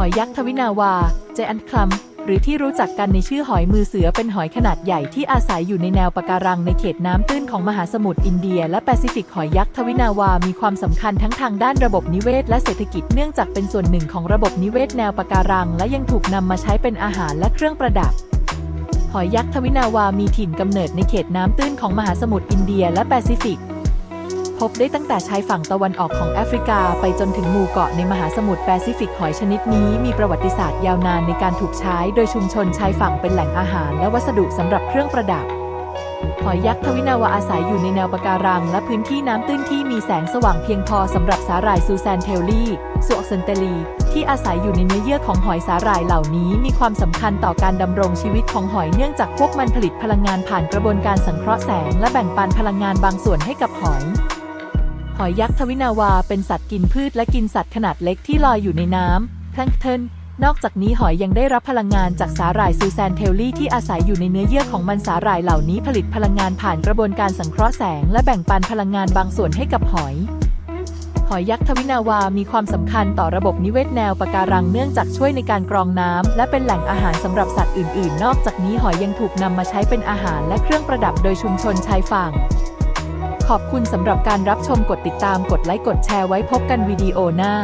หอยยักษ์ทวินาวา เจอันคลัม หรือที่รู้จักกันในชื่อหอยมือเสือเป็นหอยขนาดใหญ่ที่อาศัยอยู่ในแนวปะการังในเขตน้ำตื้นของมหาสมุทรอินเดีย และแปซิฟิกหอยยักษ์ทวินาวา มีความสำคัญทั้งทางด้านระบบนิเวศ และเศรษฐกิจเนื่องจากเป็นส่วนหนึ่งของระบบนิเวศแนวปะการัง และยังถูกนำมาใช้เป็นอาหารและเครื่องประดับหอยยักษ์ทวินาวา มีถิ่นกำเนิดในเขตน้ำตื้นของมหาสมุทรอินเดียและแปซิฟิก พบได้ตั้งแต่ชายฝั่งตะวันออกของแอฟริกาไปจนถึงหมู่เกาะในมหาสมุทรแปซิฟิกหอยชนิดนี้มีประวัติศาสตร์ยาวนานในการถูกใช้ โดยชุมชนชายฝั่งเป็นแหล่งอาหาร และวัสดุสำหรับเครื่องประดับ หอยยักษ์ทวินาวาอาศัยอยู่ในแนวปะการัง และพื้นที่น้ำตื้นที่มีแสงสว่างเพียงพอสำหรับสาหร่ายซูแซนเทลลี่ซูออกเซนเตลี ที่อาศัยอยู่ในเนื้อเยื่อของหอยสาหร่ายเหล่านี้มีความสำคัญต่อการดำรงชีวิตของหอยเนื่องจากพวกมันผลิตพลังงานผ่านกระบวนการสังเคราะห์แสง และแบ่งปันพลังงานบางส่วนให้กับหอย หอยยักษ์ทวินาวาเป็นสัตว์กินพืชและกินสัตว์ขนาดเล็กที่ลอยอยู่ในน้ำแพลงก์ตอนนอกจากนี้หอยยังได้รับพลังงานจากสาหร่ายซูแซนเทลลี่ที่อาศัยอยู่ในเนื้อเยื่อของมันสาหร่ายเหล่านี้ผลิตพลังงานผ่านกระบวนการสังเคราะห์แสง และแบ่งปันพลังงานบางส่วนให้กับหอย หอยยักษ์ทวินาวา มีความสำคัญต่อระบบนิเวศแนวปะการังเนื่องจากช่วยในการกรองน้ำและเป็นแหล่งอาหารสำหรับสัตว์อื่น ๆ นอกจากนี้หอยยังถูกนำมาใช้เป็นอาหารและเครื่องประดับโดยชุมชนชายฝั่ง ขอบคุณสำหรับการรับชมกดติดตามกดไลค์กดแชร์ไว้พบกันวิดีโอหน้า